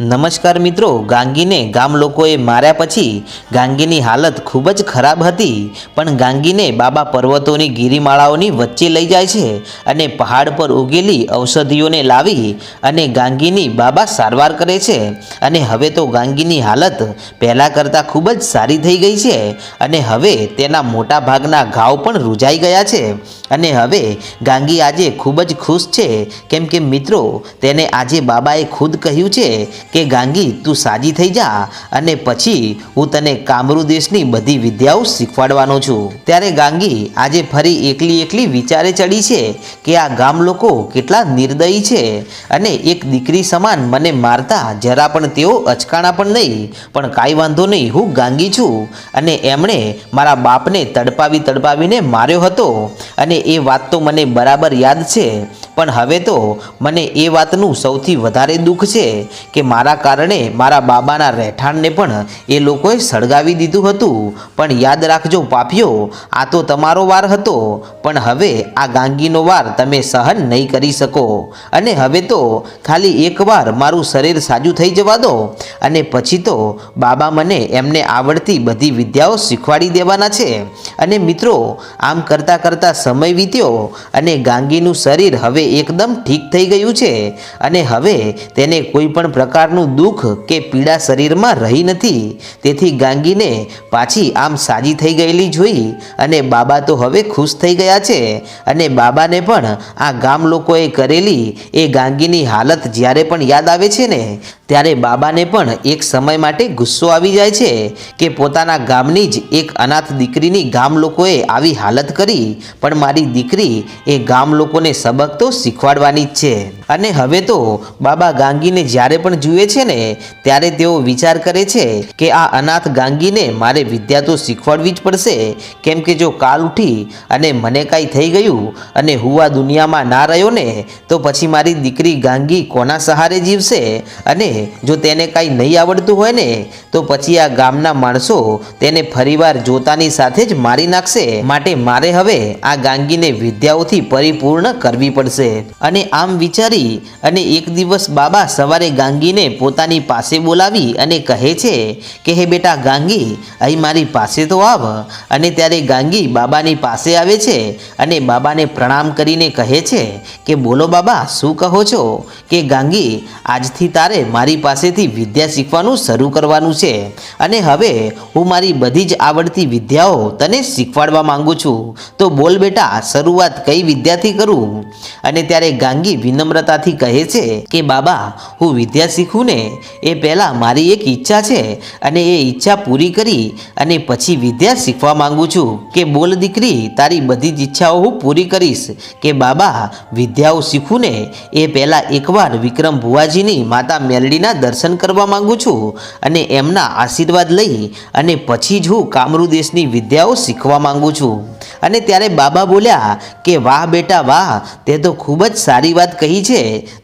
નમસ્કાર મિત્રો, ગાંગીને ગામ લોકોએ માર્યા પછી ગાંગીની હાલત ખૂબ જ ખરાબ હતી. પણ ગાંગીને બાબા પર્વતોની ગિરિમાળાઓની વચ્ચે લઈ જાય છે અને પહાડ પર ઉગેલી ઔષધિઓને લાવી અને ગાંગીની બાબા સારવાર કરે છે. અને હવે તો ગાંગીની હાલત પહેલાં કરતાં ખૂબ જ સારી થઈ ગઈ છે અને હવે તેના મોટા ભાગના ઘાવ પણ રૂજાઈ ગયા છે. અને હવે ગાંગી આજે ખૂબ જ ખુશ છે. કેમ કે મિત્રો, તેને આજે બાબાએ ખુદ કહ્યું છે કે, ગાંગી, તું સાજી થઈ જા અને પછી હું તને કામરૂ દેશની બધી વિદ્યાઓ શીખવાડવાનો છું. ત્યારે ગાંગી આજે ફરી એકલી એકલી વિચારે ચડી છે કે, આ ગામ લોકો કેટલા નિર્દયી છે અને એક દીકરી સમાન મને મારતા જરા પણ તેઓ અચકાણા પણ નહીં. પણ કાંઈ વાંધો નહીં, હું ગાંગી છું. અને એમણે મારા બાપને તડપાવી તડપાવીને માર્યો હતો. અને એ વાત તો મને બરાબર યાદ છે. પણ હવે તો મને એ વાતનું સૌથી વધારે દુઃખ છે કે મારા કારણે મારા બાબાના રહેઠાણને પણ એ લોકોએ સળગાવી દીધું હતું. પણ યાદ રાખજો પાપીઓ, આ તો તમારો વાર હતો, પણ હવે આ ગાંગીનો વાર તમે સહન નહીં કરી શકો. અને હવે તો ખાલી એકવાર મારું શરીર સાજું થઈ જવા દો. અને પછી તો બાબા મને એમને આવડતી બધી વિદ્યાઓ શીખવાડી દેવાના છે. અને મિત્રો, આમ કરતાં કરતાં સમય વીત્યો અને ગાંગીનું શરીર હવે એકદમ ઠીક થઈ ગયું છે અને હવે તેને કોઈ પણ પ્રકારનું દુઃખ કે પીડા શરીરમાં રહી નથી. તેથી ગાંગીને પાછી આમ સાજી થઈ ગયેલી જોઈ અને બાબા તો હવે ખુશ થઈ ગયા છે અને બાબાને પણ આ ગામ લોકોએ કરેલી એ ગાંગીની હાલત જ્યારે પણ યાદ આવે છે ને, ત્યારે બાબાને પણ એક સમય માટે ગુસ્સો આવી જાય છે કે પોતાના ગામની જ એક અનાથ દીકરીની ગામ લોકોએ આવી હાલત કરી. પણ મારી દીકરી એ ગામ લોકોને સબક તો શીખવાડવાની જ છે. અને હવે તો બાબા ગાંગીને જ્યારે પણ જુએ છે ને, ત્યારે તેઓ વિચાર કરે છે કે આ અનાથ ગાંગીને મારે વિદ્યા તો શીખવાડવી જ પડશે. કેમ કે જો કાલ ઉઠી અને મને કાંઈ થઈ ગયું અને હું આ દુનિયામાં ના રહ્યો ને, તો પછી મારી દીકરી ગાંગી કોના સહારે જીવશે? અને જો તેને કાંઈ નહીં આવડતું હોય ને, તો પછી આ ગામના માણસો તેને ફરીવાર જોતાની સાથે જ મારી નાખશે. માટે મારે હવે આ ગાંગીને વિદ્યાઓથી પરિપૂર્ણ કરવી પડશે. અને આમ વિચારી અને એક દિવસ બાબા સવારે ગાંગીને પોતાની પાસે બોલાવી અને કહે છે કે, હે બેટા ગાંગી, અહીં મારી પાસે તો આવ. અને ત્યારે ગાંગી બાબાની પાસે આવે છે અને બાબાને પ્રણામ કરીને કહે છે કે, બોલો બાબા, શું કહો છો? કે ગાંગી, આજથી તારે મારી પાસેથી વિદ્યા શીખવાનું શરૂ કરવાનું છે. અને હવે હું મારી બધી જ આવડતી વિદ્યાઓ તને શીખવાડવા માંગુ છું. તો બોલ બેટા, શરૂઆત કઈ વિદ્યાથી કરું? અને ત્યારે ગાંગી વિનમ્રતાથી કહે છે કે, બાબા, હું વિદ્યા શીખું ને, એ પહેલાં મારી એક ઈચ્છા છે અને એ ઈચ્છા પૂરી કરી અને પછી વિદ્યા શીખવા માંગુ છું કે, બોલ દીકરી, તારી બધી જ ઈચ્છાઓ હું પૂરી કરીશ કે, બાબા, વિદ્યાઓ શીખું ને, એ પહેલાં એકવાર વિક્રમ ભુવાજીની માતા મેલડીના દર્શન કરવા માંગુ છું અને એમના આશીર્વાદ લઈ અને પછી જ હું કામરૂ દેશની વિદ્યાઓ શીખવા માંગુ છું. અને ત્યારે બાબા બોલ્યા કે, વાહ બેટા, વાહ, તે તો ખૂબ જ સારી વાત કહી છે.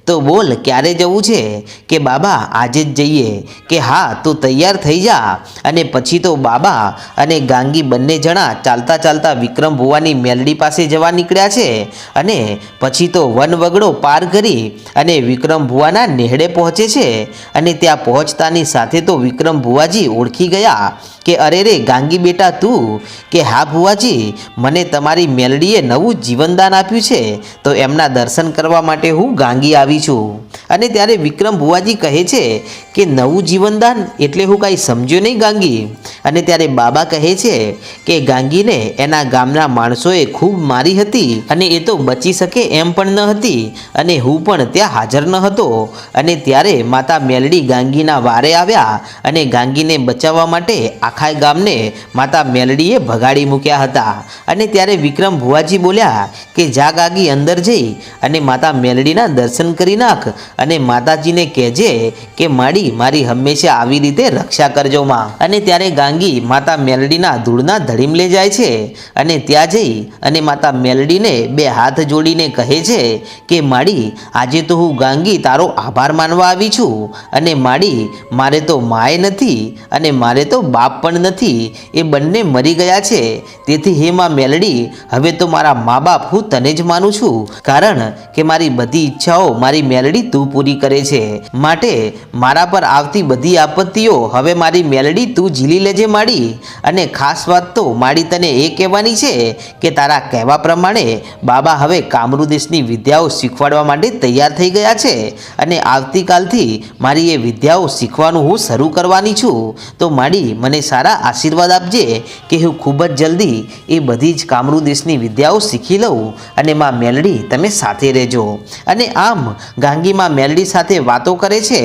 તો બોલ, ક્યારે જવું છે? કે બાબા, આજે જ જઈએ. કે હા, તું તૈયાર થઈ જા. અને પછી તો બાબા અને ગાંગી બંને જણા ચાલતા ચાલતા વિક્રમ ભુવાની મેલડી પાસે જવા નીકળ્યા છે. અને પછી તો વન વગડો પાર કરી અને વિક્રમ ભુવાના નેહડે પહોંચે છે. અને ત્યાં પહોંચતાની સાથે તો વિક્રમ ભુવાજી ઓળખી ગયા કે, અરે રે, ગાંગી બેટા, તું? કે હા, ભુવાજી, મને તમારી મેલડીએ નવું જીવનદાન આપ્યું છે. તો એમના દર્શન કરવા માટે હું ગાંગી આવી છું. અને ત્યારે વિક્રમ ભુવાજી કહે છે કે નવું જીવનદાન એટલે હું કાંઈ સમજ્યો નહીં ગાંગી. અને ત્યારે બાબા કહે છે કે ગાંગીને એના ગામના માણસોએ ખૂબ મારી હતી અને એ તો બચી શકે એમ પણ ન હતી. અને હું પણ ત્યાં હાજર ન હતો. અને ત્યારે માતા મેલડી ગાંગીના વારે આવ્યા અને ગાંગીને બચાવવા માટે આખા ગામને માતા મેલડીએ ભગાડી મૂક્યા હતા. અને ત્યારે વિક્રમ ભુવાજી બોલ્યા કે જા ગાગી અંદર જઈ અને માતા મેલડીના દર્શન કરી નાખ અને માતાજીને કહેજે કે માડી, મારી હંમેશા આવી રીતે રક્ષા કરજો માં. અને ત્યારે ગાંગી માતા મેલડીના ધૂળના ધડીમ લઈ જાય છે અને ત્યાં જઈ અને માતા મેલડીને બે હાથ જોડીને કહે છે કે, માડી, આજે તો હું ગાંગી તારો આભાર માનવા આવી છું અને માડી, મારે તો માય નથી અને મારે તો બાપ પણ નથી. એ બંને મરી ગયા છે. તેથી હે માં મેલડી, હવે તો મારા મા બાપ હું તને જ માનું છું. કારણ કે મારી બધી ઈચ્છાઓ મારી મારી મેલડી તું પૂરી કરે છે. માટે મારા પર આવતી બધી આપત્તિઓ હવે મારી મેલડી તું ઝીલી લેજે માડી. અને ખાસ વાત તો માડી તને એ કહેવાની છે કે તારા કહેવા પ્રમાણે બાબા હવે કામરૂ દેશની વિદ્યાઓ શીખવાડવા માટે તૈયાર થઈ ગયા છે. અને આવતીકાલથી મારી એ વિદ્યાઓ શીખવાનું હું શરૂ કરવાની છું. તો માડી મને સારા આશીર્વાદ આપજે કે હું ખૂબ જ જલ્દી એ બધી જ કામરૂ દેશની વિદ્યાઓ શીખી લઉં અને માં મેલડી તમે સાથે રહેજો. અને આમ ગાંગી માં મેલડી સાથે વાતો કરે છે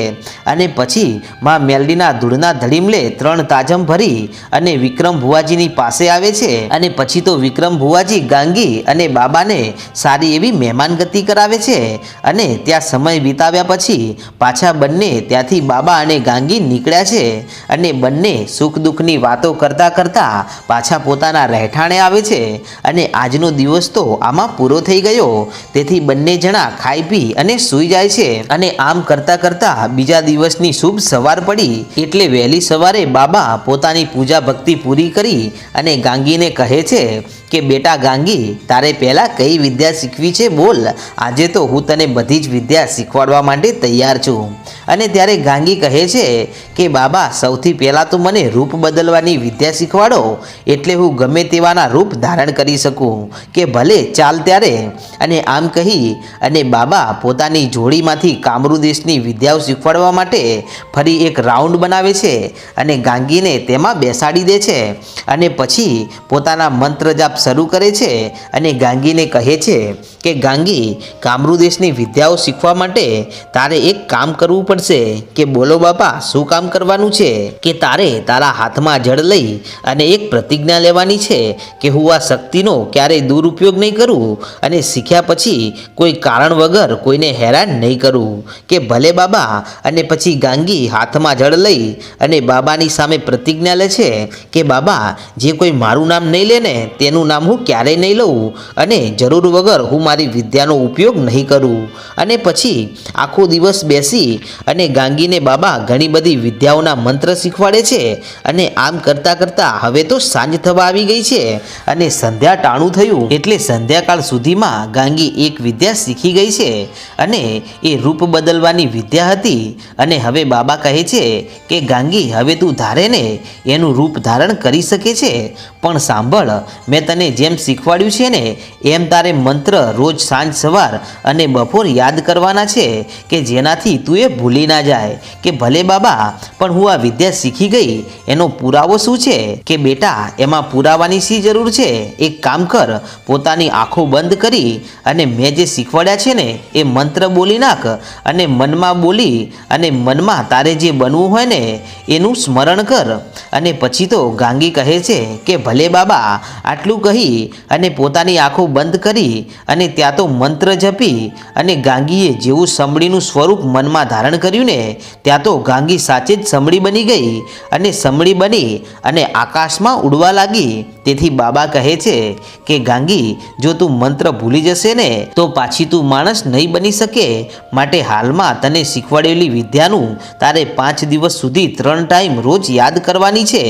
અને પછી માં મેલડીના ધૂળના ધડીમલે ત્રણ તાજમ ભરી અને વિક્રમ ભુવાજીની પાસે આવે છે. અને પછી તો વિક્રમ ભુવાજી ગાંગી અને બાબાને સારી એવી મહેમાનગતિ કરાવે છે અને ત્યાં સમય વિતાવ્યા પછી પાછા બંને ત્યાંથી બાબા અને ગાંગી નીકળ્યા છે અને બંને સુખ દુઃખની વાતો કરતા કરતા પાછા પોતાના રહેઠાણે આવે છે અને આજનો દિવસ તો આમાં પૂરો થઈ ગયો. તેથી બંને જણા ખાઈ પી અને સૂઈ જાય છે અને આમ કરતા કરતા બીજા દિવસની શુભ સવાર પડી એટલે વહેલી સવારે બાબા પોતાની પૂજા ભક્તિ પૂરી કરી અને ગાંગીને કહે છે કે બેટા ગાંગી, તારે પહેલાં કઈ વિદ્યા શીખવી છે બોલ. આજે તો હું તને બધી જ વિદ્યા શીખવાડવા માટે તૈયાર છું. અને ત્યારે ગાંગી કહે છે કે, બાબા, સૌથી પહેલાં તો મને રૂપ બદલવાની વિદ્યા શીખવાડો. એટલે હું ગમે તેવાના રૂપ ધારણ કરી શકું. કે ભલે ચાલ ત્યારે. અને આમ કહી, અને બાબા પોતાની જોડીમાંથી કામરૂ દેશની વિદ્યાઓ શીખવાડવા માટે ફરી એક રાઉન્ડ બનાવે છે અને ગાંગીને તેમાં બેસાડી દે છે. અને પછી પોતાના મંત્ર જાપ શરૂ કરે છે અને ગાંગીને કહે છે કે, ગાંગી, કામરૂ દેશની વિદ્યાઓ શીખવા માટે તારે એક કામ કરવું પડશે કે બોલો બાપા, શું કામ કરવાનું છે? કે તારે તારા હાથમાં જળ લઈ અને એક પ્રતિજ્ઞા લેવાની છે કે હું આ શક્તિનો ક્યારેય દુરુપયોગ નહીં કરું અને શીખ્યા પછી કોઈ કારણ વગર કોઈને હેરાન નહીં કરું. કે ભલે બાબા, અને પછી ગાંગી હાથમાં જળ લઈ અને બાબાની સામે પ્રતિજ્ઞા લે છે કે, બાબા, જે કોઈ મારું નામ નહીં લે ને તેનું નામ હું ક્યારેય નહીં લઉં અને જરૂર વગર હું મારી વિદ્યાનો ઉપયોગ નહીં કરું. અને પછી આખો દિવસ બેસી અને ગાંગીને બાબા ઘણી બધી વિદ્યાઓના મંત્ર શીખવાડે છે અને આમ કરતાં કરતાં હવે તો સાંજ થવા આવી ગઈ છે અને સંધ્યા ટાણું થયું. એટલે સંધ્યાકાળ સુધીમાં ગાંગી એક વિદ્યા શીખી ગઈ છે અને એ રૂપ બદલવાની વિદ્યા હતી. અને હવે બાબા કહે છે કે, ગાંગી, હવે તું ધારે ને એનું રૂપ ધારણ કરી શકે છે. પણ સાંભળ, મેં તને જેમ શીખવાડ્યું છે ને, એમ તારે મંત્ર રોજ સાંજ સવાર અને બપોર યાદ કરવાના છે કે જેનાથી તું એ ભૂલી ના જાય. કે ભલે બાબા, પણ હું આ વિદ્યા શીખી ગઈ. એનો પુરાવો શું છે? કે બેટા, એમાં પુરાવાની શી જરૂર છે? એક કામ કર, પોતાની આંખો બંધ કરી અને મેં જે શીખવાડ્યા છે ને, એ મંત્ર બોલી નાખ અને મનમાં બોલી અને મનમાં તારે જે બનવું હોય ને, એનું સ્મરણ કર. અને પછી તો ગાંગી કહે છે કે ભલે બાબા, આટલું કહી અને પોતાની આંખો બંધ કરી અને ત્યાં તો મંત્ર જપી અને ગાંગીએ જેવું સમળીનું સ્વરૂપ મનમાં ધારણ કર્યું ને, ત્યાં તો ગાંગી સાચે જ સમળી બની ગઈ અને સમળી બની અને આકાશમાં ઉડવા લાગી. તેથી બાબા કહે છે કે, ગાંગી, જો તું મંત્ર ભૂલી જશે ને, તો પાછી તું માણસ નહીં બની શકે. માટે હાલમાં તને શીખવાડેલી વિદ્યાનું તારે પાંચ દિવસ સુધી ત્રણ ટાઈમ રોજ યાદ કરવાની છે.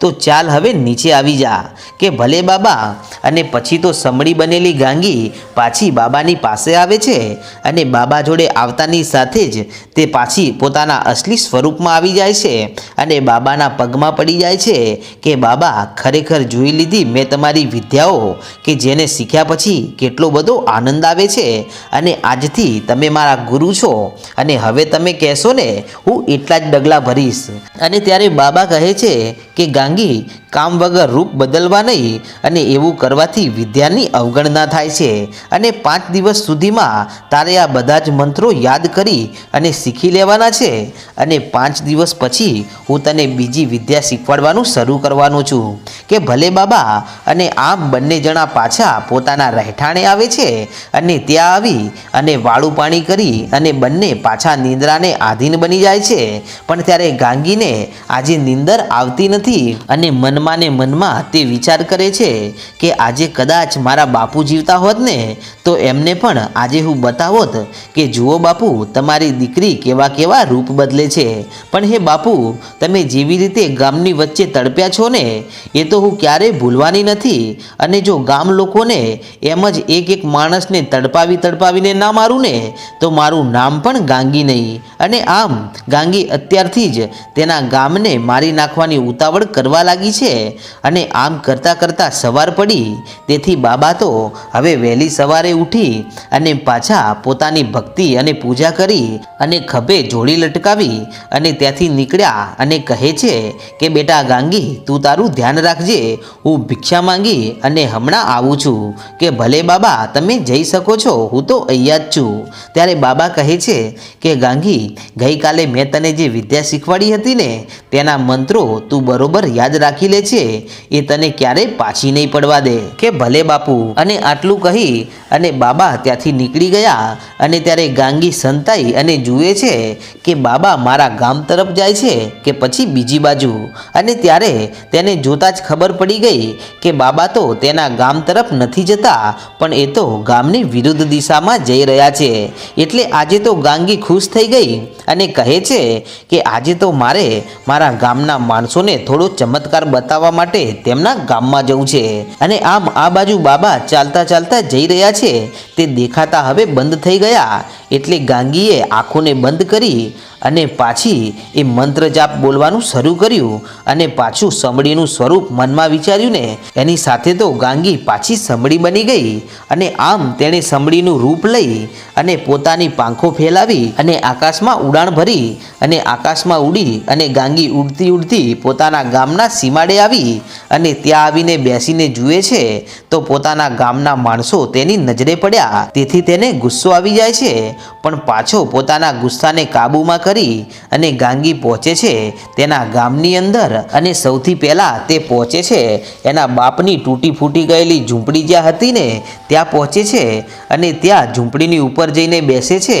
તો ચાલ હવે નીચે આવી જા. કે ભલે બાબા. અને પછી તો સમળી બનેલી ગાંગી પાછી બાબાની પાસે આવે છે અને બાબા જોડે આવતાની સાથે જ તે પાછી પોતાના અસલી સ્વરૂપમાં આવી જાય છે અને બાબાના પગમાં પડી જાય છે કે, બાબા, ખરેખર જોઈ લીધી મેં તમારી વિદ્યાઓ કે જેને શીખ્યા પછી કેટલો બધો આનંદ આવે છે. અને આજથી તમે મારા ગુરુ છો અને હવે તમે કહેશો ને, હું એટલા જ ડગલા ભરીશ. અને ત્યારે બાબા કહે છે કે, ગાંગી કામ વગર રૂપ બદલવા નહીં અને એવું કરવાથી વિદ્યાની અવગણના થાય છે. અને પાંચ દિવસ સુધીમાં તારે આ બધા જ મંત્રો યાદ કરી અને શીખી લેવાના છે. અને પાંચ દિવસ પછી હું તને બીજી વિદ્યા શીખવાડવાનું શરૂ કરવાનું છું કે ભલે બાબા અને આમ બંને જણા પાછા પોતાના રહેઠાણે આવે છે અને ત્યાં આવી અને વાળું પાણી કરી અને બંને પાછા નિંદ્રાને આધીન બની જાય છે. પણ ત્યારે ગાંગીને આજે નિંદર આવતી નથી અને મનમાં મનમાં ને મનમાં તે વિચાર કરે છે કે આજે કદાચ મારા બાપુ જીવતા હોત ને, તો એમને પણ આજે હું બતાવોત કે જુઓ બાપુ, તમારી દીકરી કેવા કેવા રૂપ બદલે છે. પણ હે બાપુ, તમે જેવી રીતે ગામની વચ્ચે તડપ્યા છો ને, એ તો હું ક્યારેય ભૂલવાની નથી. અને જો ગામ લોકોને એમ જ એક એક માણસને તડપાવી તડપાવીને ના મારું ને, તો મારું નામ પણ ગાંગી નહીં. અને આમ ગાંગી અત્યારથી જ તેના ગામને મારી નાખવાની ઉતાવળ કરવા લાગી છે. અને આમ કરતાં કરતાં સવાર પડી. તેથી બાબા તો હવે વહેલી સવારે ઉઠી અને પાછા પોતાની ભક્તિ અને પૂજા કરી અને ખભે જોડી લટકાવી અને ત્યાંથી નીકળ્યા અને કહે છે કે, બેટા ગાંગી, તું તારું ધ્યાન રાખજે. હું ભિક્ષા માંગી અને હમણાં આવું છું કે ભલે બાબા તમે જઈ શકો છો, હું તો અહીંયા જ છું. ત્યારે બાબા કહે છે કે, ગાંગી, ગઈકાલે મેં તને જે વિદ્યા શીખવાડી હતી ને, તેના મંત્રો તું બરોબર યાદ રાખી લે છે, એ તને ક્યારેય પાછી નહીં પડવા દે. કે ભલે બાપુ. અને આટલું કહી, અને બાબા ત્યાંથી નીકળી ગયા, અને ત્યારે ગાંગી સંતાઈ અને જુએ છે કે બાબા મારા ગામ તરફ જાય છે, કે પછી બીજી બાજુ. અને ત્યારે તેને જોતાં જ ખબર પડી ગઈ કે બાબા તો તેના ગામ તરફ નથી જતા, પણ એ તો ગામની વિરુદ્ધ દિશામાં જઈ રહ્યા છે. એટલે આજે તો ગાંગી ખુશ થઈ ગઈ અને કહે છે કે આજે તો મારે મારા ગામના માણસોને થોડો ચમત્કાર બતાવવા માટે તેમના ગામમાં જવું છે. અને આમ આ બાજુ બાબા ચાલતા ચાલતા જઈ રહ્યા છે. તે દેખાતા હવે બંધ થઈ ગયા. એટલે ગાંગીએ આંખોને બંધ કરી અને પાછી એ મંત્ર જાપ બોલવાનું શરૂ કર્યું અને પાછું સંભળીનું સ્વરૂપ મનમાં વિચાર્યું ને, એની સાથે તો ગાંગી પાછી સંભળી બની ગઈ અને આમ તેણે સમડીનું રૂપ લઈ અને પોતાની પાંખો ફેલાવી અને આકાશમાં ઉડાણ ભરી અને આકાશમાં ઉડી અને ગાંગી ઉડતી ઉડતી પોતાના ગામના સીમાડે આવી અને ત્યાં આવીને બેસીને જુએ છે, તો પોતાના ગામના માણસો તેની નજરે પડ્યા. તેથી તેને ગુસ્સો આવી જાય છે. પણ પાછો પોતાના ગુસ્સાને કાબૂમાં કરી અને ગાંગી પહોંચે છે. તેના ગામની અંદર અને સૌથી પહેલાં તે પહોંચે છે. એના બાપની તૂટી ફૂટી ગયેલી ઝૂંપડી જ્યાં હતી ને, ત્યાં પહોંચે છે અને ત્યાં ઝૂંપડીની ઉપર જઈને બેસે છે.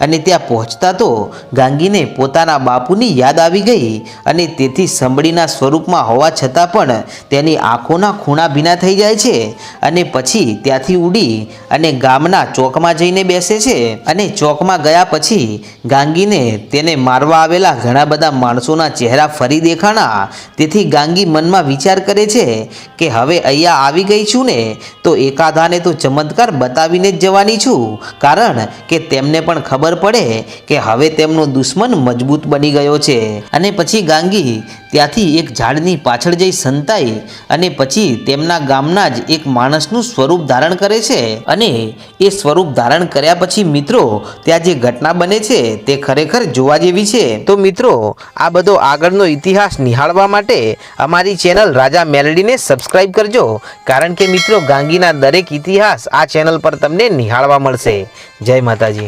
અને ત્યાં પહોંચતા તો ગાંગીને પોતાના બાપુની યાદ આવી ગઈ અને તેથી સંભળીના સ્વરૂપમાં હોવા છતાં પણ તેની આંખોના ખૂણા ભીના થઈ જાય છે. અને પછી ત્યાંથી ઉડી અને ગામના ચોકમાં જઈને બેસે છે અને ચોકમાં ગયા પછી ગાંગીને તેને મારવા આવેલા ઘણા બધા માણસોના ચહેરા ફરી દેખાણા. તેથી ગાંગી મનમાં વિચાર કરે છે કે હવે અહીંયા આવી ગઈ છું ને, તો એકાદાને તો ચમત્કાર બતાવીને જ જવાની છું. કારણ કે તેમને પણ ખબર પડે કે હવે તેમનો દુશ્મન મજબૂત બની ગયો છે. અને પછી ગાંગી ત્યાંથી એક ઝાડની પાછળ જઈ સંતાઈ અને પછી તેમના ગામના જ એક માણસનું સ્વરૂપ ધારણ કરે છે. અને એ સ્વરૂપ ધારણ કર્યા પછી મિત્રો ત્યાં જે ઘટના બને છે તે ખરેખર જોવા જેવી છે. તો મિત્રો, આ બધો આગળનો ઇતિહાસ નિહાળવા માટે અમારી ચેનલ રાજા મેલડીને સબસ્ક્રાઈબ કરજો. કારણ કે મિત્રો, ગાંગીના દરેક ઇતિહાસ આ ચેનલ પર તમને નિહાળવા મળશે. જય માતાજી.